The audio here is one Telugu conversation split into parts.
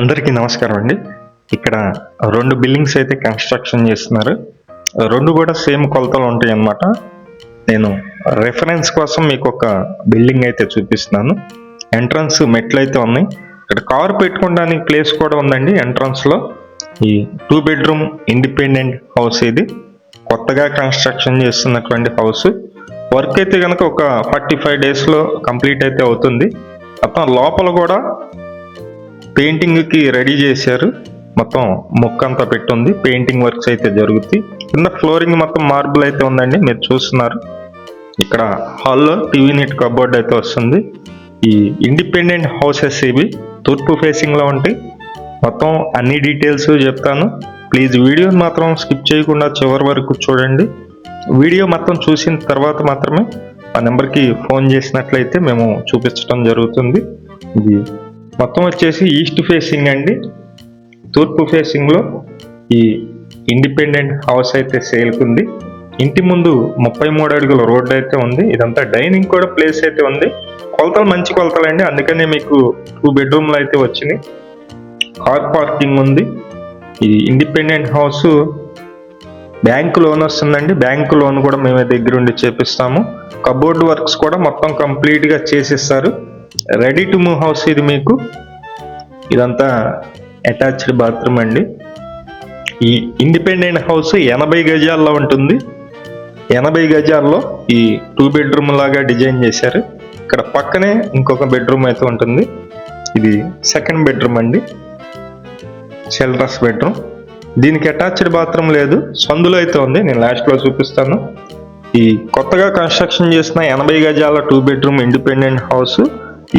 అందరికీ నమస్కారం అండి. ఇక్కడ రెండు బిల్డింగ్స్ అయితే కన్స్ట్రక్షన్ చేస్తున్నారు. రెండు కూడా సేమ్ కొలతలు ఉంటాయి అన్నమాట నేను రెఫరెన్స్ కోసం మీకు ఒక బిల్డింగ్ అయితే చూపిస్తున్నాను. ఎంట్రన్స్ మెట్లు అయితే ఉన్నాయి. ఇక్కడ కార్ పెట్టుకోవడానికి ప్లేస్ కూడా ఉందండి ఎంట్రన్స్లో ఈ టూ బెడ్రూమ్ ఇండిపెండెంట్ హౌస్ ఇది. కొత్తగా కన్స్ట్రక్షన్ చేస్తున్నటువంటి హౌస్ వర్క్ అయితే కనుక ఒక ఫార్టీ ఫైవ్ డేస్లో కంప్లీట్ అయితే అవుతుంది. మొత్తం లోపల కూడా పెయింటింగ్కి రెడీ చేశారు. మొత్తం ముక్క అంతా పెట్టుంది. పెయింటింగ్ వర్క్స్ అయితే జరుగుతాయి. కింద ఫ్లోరింగ్ మొత్తం మార్బుల్ అయితే ఉందండి. మీరు చూస్తున్నారు. ఇక్కడ హాల్లో టీవీ నెట్ కబోర్డ్ అయితే వస్తుంది. ఈ ఇండిపెండెంట్ హౌసెస్ ఇవి. తూర్పు ఫేసింగ్లో ఉంటాయి. మొత్తం అన్ని డీటెయిల్స్ చెప్తాను. ప్లీజ్ వీడియోని మాత్రం స్కిప్ చేయకుండా చివరి వరకు చూడండి. వీడియో మొత్తం చూసిన తర్వాత మాత్రమే ఆ నెంబర్కి ఫోన్ చేసినట్లయితే మేము చూపించడం జరుగుతుంది. ఇది మొత్తం వచ్చేసి ఈస్ట్ ఫేసింగ్ అండి. తూర్పు ఫేసింగ్లో ఈ ఇండిపెండెంట్ హౌస్ అయితే సేల్కి ఉంది. ఇంటి ముందు ముప్పై మూడు అడుగుల రోడ్డు అయితే ఉంది. ఇదంతా డైనింగ్ కూడా ప్లేస్ అయితే ఉంది. కొలతలు మంచి కొలతలు అండి. అందుకనే మీకు టూ బెడ్రూమ్లు అయితే వచ్చినాయి. కార్ పార్కింగ్ ఉంది. ఈ ఇండిపెండెంట్ హౌస్ బ్యాంక్ లోన్ వస్తుందండి. బ్యాంక్ లోన్ కూడా మేమే దగ్గరుండి చేపిస్తాము. కబోర్డ్ వర్క్స్ కూడా మొత్తం కంప్లీట్గా చేసిస్తారు. రెడీ టు మూవ్ హౌస్ ఇది మీకు. ఇదంతా అటాచ్డ్ బాత్రూమ్ అండి. ఈ ఇండిపెండెంట్ హౌస్ ఎనభై గజాల్లో ఉంటుంది. ఎనభై గజాల్లో ఈ టూ బెడ్రూమ్ లాగా డిజైన్ చేశారు. ఇక్కడ పక్కనే ఇంకొక బెడ్రూమ్ అయితే ఉంటుంది. ఇది సెకండ్ బెడ్రూమ్ అండి. Shelters bedroom. దీనికి అటాచ్డ్ బాత్రూమ్ లేదు. సందులో అయితే ఉంది. నేను లాస్ట్లో చూపిస్తాను. ఈ కొత్తగా కన్స్ట్రక్షన్ చేసిన ఎనభై గజాల two bedroom independent house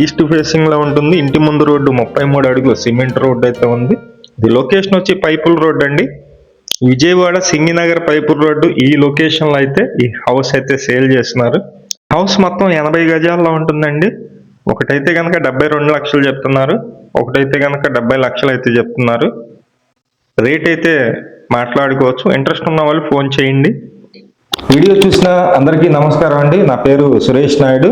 east ఫేసింగ్లో ఉంటుంది. ఇంటి ముందు రోడ్డు ముప్పై మూడు అడుగుల సిమెంట్ రోడ్డు అయితే ఉంది. ఇది లొకేషన్ వచ్చి పైపుల్ రోడ్డు అండి. విజయవాడ సింగినగర్ పైపుల్ రోడ్డు ఈ లొకేషన్లో అయితే ఈ హౌస్ అయితే సేల్ చేస్తున్నారు. హౌస్ మొత్తం ఎనభై గజాల్లో ఉంటుందండి. ఒకటైతే కనుక డెబ్బై రెండు లక్షలు చెప్తున్నారు. ఒకటైతే కనుక డెబ్బై లక్షలు అయితే చెప్తున్నారు. రేట్ అయితే మాట్లాడుకోవచ్చు. ఇంట్రెస్ట్ ఉన్న వాళ్ళు ఫోన్ చేయండి. వీడియో చూసిన అందరికీ నమస్కారం అండి. నా పేరు సురేష్ నాయుడు.